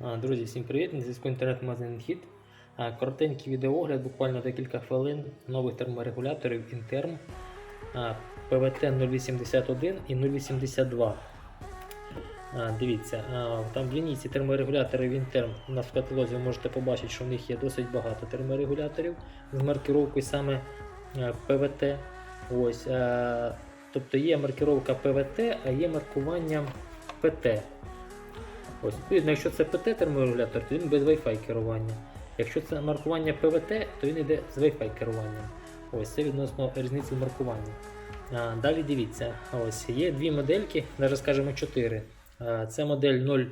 Друзі, всім привіт! На зв'язку інтернет-магазин Хіт. Коротенький відеогляд, буквально декілька хвилин нових терморегуляторів а, PVT 081 і 082. Дивіться, там в лінійці терморегуляторів Interm у нас в каталозі ви можете побачити, що в них є досить багато терморегуляторів з маркировкою саме PVT. Ось, тобто є маркировка PVT, а є маркування PT. Ось, відповідно, якщо це ПТ терморегулятор, то він без Wi-Fi керування. Якщо це маркування ПВТ, то він йде з Wi-Fi керуванням. Ось це відносно різниці в маркуванні. А, далі дивіться, ось є дві модельки, навіть скажімо 4. А, це модель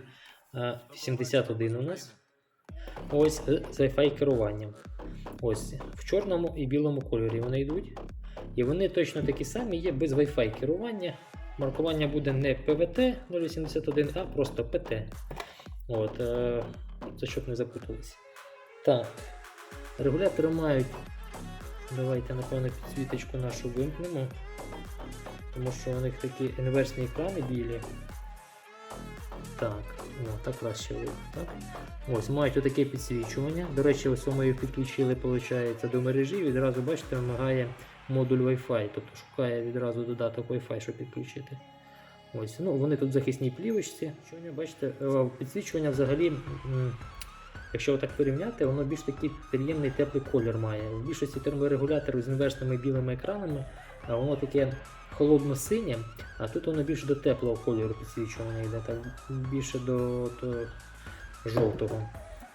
081 у нас. Ось з Wi-Fi керуванням. Ось в чорному і білому кольорі вони йдуть. І вони точно такі самі є без Wi-Fi керування. Маркування буде не PVT 081, а просто PT. От, е, це щоб не запутались. Так. Регулятори мають. Давайте, напевно, підсвіточку нашу вимкнемо. Тому що у них такі інверсні екрани білі. Так, о, так краще видно. Так? Ось, мають отаке підсвічування. До речі, ось ми їх підключили, виходить, до мережі. Відразу, бачите, вимагає модуль Wi-Fi, тобто шукає відразу додаток Wi-Fi, щоб підключити. Ось, ну, вони тут в захисній плівочці. Бачите, е, підсвічування взагалі, якщо так порівняти, воно більш такий приємний теплий колір має. В більшості терморегуляторів з інверсними білими екранами, воно таке холодно-синє, а тут воно більше до теплого кольору підсвічування йде, так більше до, до жовтого.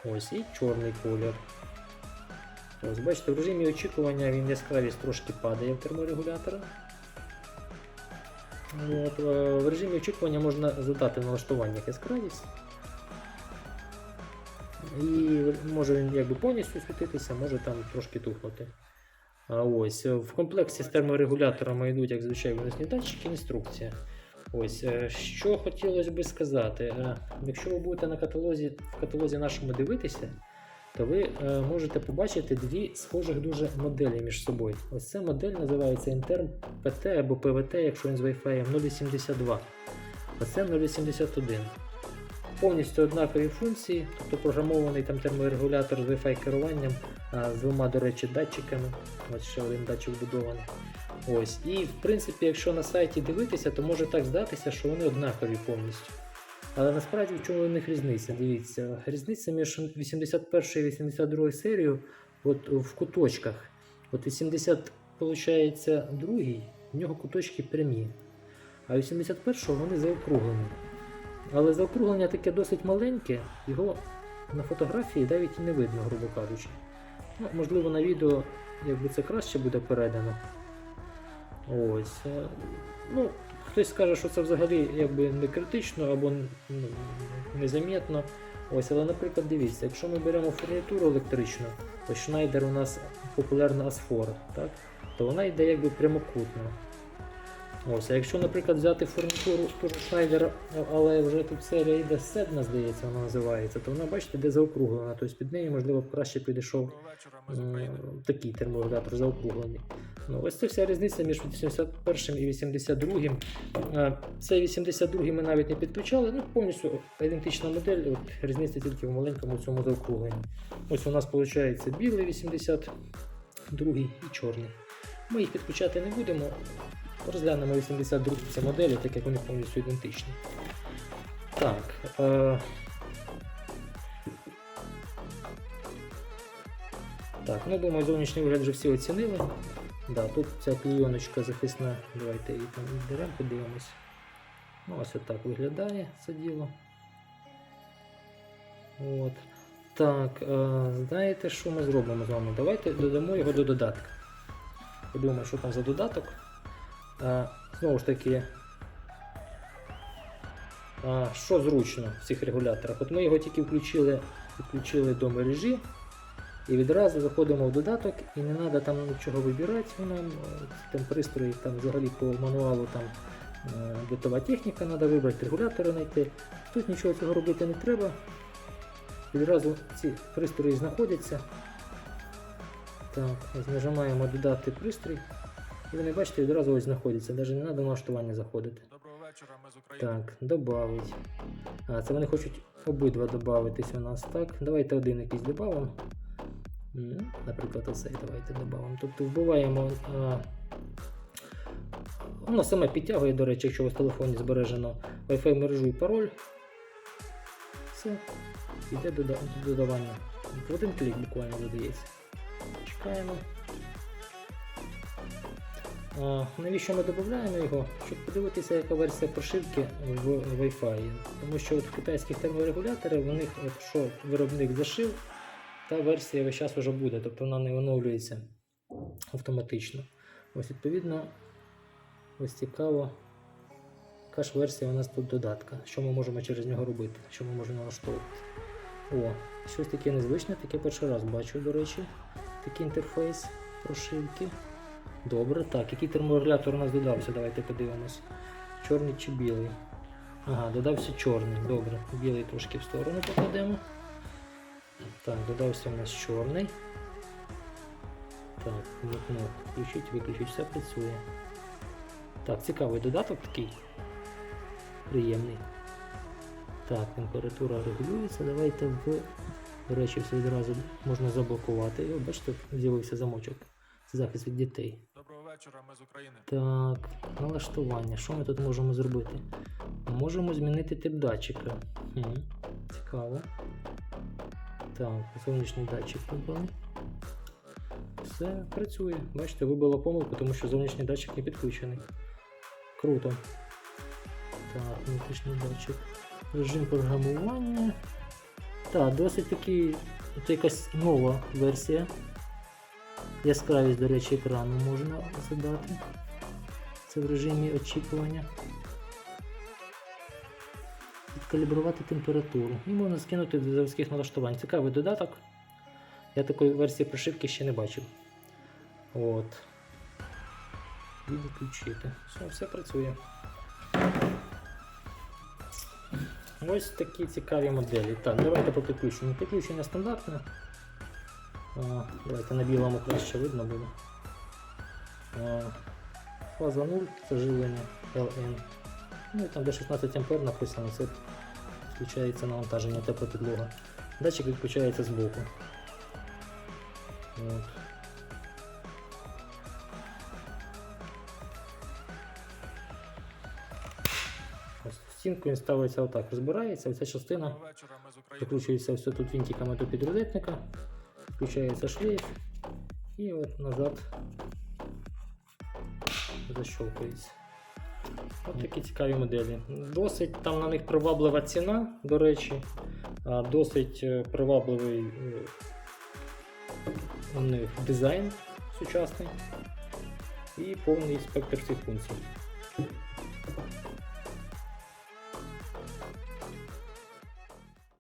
Ось і чорний колір. Ось, бачите, в режимі очікування він яскравість трошки падає в терморегулятора. От, е, в режимі очікування можна задати в налаштуваннях яскравість. І може він якби повністю світитися, може там трошки тухнути. А ось, в комплексі з терморегуляторами йдуть, як звичайно, виносні датчики, інструкція. Ось, е, що хотілося би сказати, Е, якщо ви будете на каталозі, в каталозі нашому дивитися, то ви е, можете побачити дві схожих дуже моделі між собою. Ось ця модель називається Interm PT або PVT, якщо він з Wi-Fi 082. Оце 081. Повністю однакові функції, тобто програмований там терморегулятор з Wi-Fi керуванням, а, з двома, до речі, датчиками. Ось ще один датчик вбудований. Ось. І в принципі, якщо на сайті дивитися, то може так здатися, що вони однакові повністю. Але насправді в чому в них різниця? Дивіться, різниця між 81 і 82 серією от в куточках. От 80, виходить, другий, в нього куточки прямі. А 81-го вони заокруглені. Але заокруглення таке досить маленьке, його на фотографії навіть і не видно, грубо кажучи. Ну, можливо, на відео якби це краще буде передано. Ось. е, Ну, хтось скаже, що це взагалі якби не критично або ну, незамітно. Ось, але, наприклад, дивіться, якщо ми беремо фурнітуру електричну, то Schneider у нас популярна Asfor, так? то вона йде якби прямокутно. Ось, а якщо, наприклад, взяти фурнітуру Schneider, але вже тут серія йде Sedna, здається, вона називається, то вона, бачите, де заокруглена. Тобто під нею, можливо, краще підійшов такий терморегулятор заокруглений. Ну, ось це вся різниця між 81 і 82. Е, Цей 82 ми навіть не підключали, ну повністю ідентична модель, от різниця тільки в маленькому цьому заокругленні. Ось у нас виходить білий 82 і чорний. Ми їх підключати не будемо. Розглянемо 82 ці моделі, так як вони повністю ідентичні. Так. Е... Так, ну думаю, зовнішній вигляд вже всі оцінили. Да, тут ця клейоночка захисна. Давайте її там відберемо, подивимось. Ну, ось отак виглядає це діло. От. Так, е, знаєте, що ми зробимо з вами? Давайте додамо його до додатка. Подивимося, що там за додаток. Е, знову ж таки, що зручно в цих регуляторах? От ми його тільки включили, підключили до мережі. І відразу заходимо в додаток і не треба там нічого вибирати. Нам е, там пристрої там взагалі по мануалу там е, битова техніка, треба вибрати регулятори знайти. Тут нічого цього робити не треба. Відразу ці пристрої знаходяться. Так, ось нажимаємо додати пристрій. І вони бачите, відразу ось знаходяться. Навіть не треба налаштування заходити. Доброго вечора, ми з України. Так, добавить. А, це вони хочуть обидва додатись у нас, так? Давайте один якийсь додамо. Наприклад, оцей давайте додамо. Тобто вбиваємо. А, воно саме підтягує, до речі, якщо у вас в телефоні збережено Wi-Fi мережу і пароль. Все, йде дода- додавання. В один клік буквально додається. Чекаємо. А, навіщо ми додаємо його? Щоб подивитися, яка версія прошивки в Wi-Fi. Тому що от в китайських терморегуляторах у них, от що виробник зашив, та версія весь час вже буде, тобто вона не оновлюється автоматично. Ось відповідно, ось цікаво, яка ж версія у нас тут додатка, що ми можемо через нього робити, що ми можемо налаштовувати. О, щось таке незвичне, таке перший раз бачу, до речі, такий інтерфейс прошивки. Добре, так, який терморегулятор у нас додався? Давайте подивимось. Чорний чи білий? Ага, додався чорний. Добре, білий трошки в сторону покладемо. Так, додався у нас чорний. Так, вмикнув. Включить, виключить, все працює. Так, цікавий додаток такий. Приємний. Так, температура регулюється. Давайте в. До речі, все відразу можна заблокувати. О, бачите, з'явився замочок. Це захист від дітей. Доброго вечора, ми з України. Так, налаштування. Що ми тут можемо зробити? Можемо змінити тип датчика. Хм, цікаво. Так, зовнішній датчик вибрали. Все працює. Бачите, вибило помилку, тому що зовнішній датчик не підключений. Круто. Так, внутрішній датчик. Режим програмування. Так, досить такий. Це якась нова версія. Яскравість, до речі, екрану можна задати. Це в режимі очікування. Відкалібрувати температуру. І можна скинути до заводських налаштувань. Цікавий додаток. Я такої версії прошивки ще не бачив. От. І відключити. Все, все працює. Ось такі цікаві моделі. Так, давайте по підключенню. Підключення стандартне. А, Давайте на білому краще видно буде. А, Фаза 0, це живлення LN. Ну і там де 16 А написано, це включається навантаження тепла підлога. Датчик відключається збоку. От. Ось стінку він ставиться отак, розбирається, оця частина Доброго вечора, ми з України. Прикручується все тут винтиками до підрозетника, включається шлейф і от назад защелкується. От такі цікаві моделі. Досить там на них приваблива ціна, до речі, досить е, привабливий е, у них дизайн сучасний і повний спектр всіх функцій.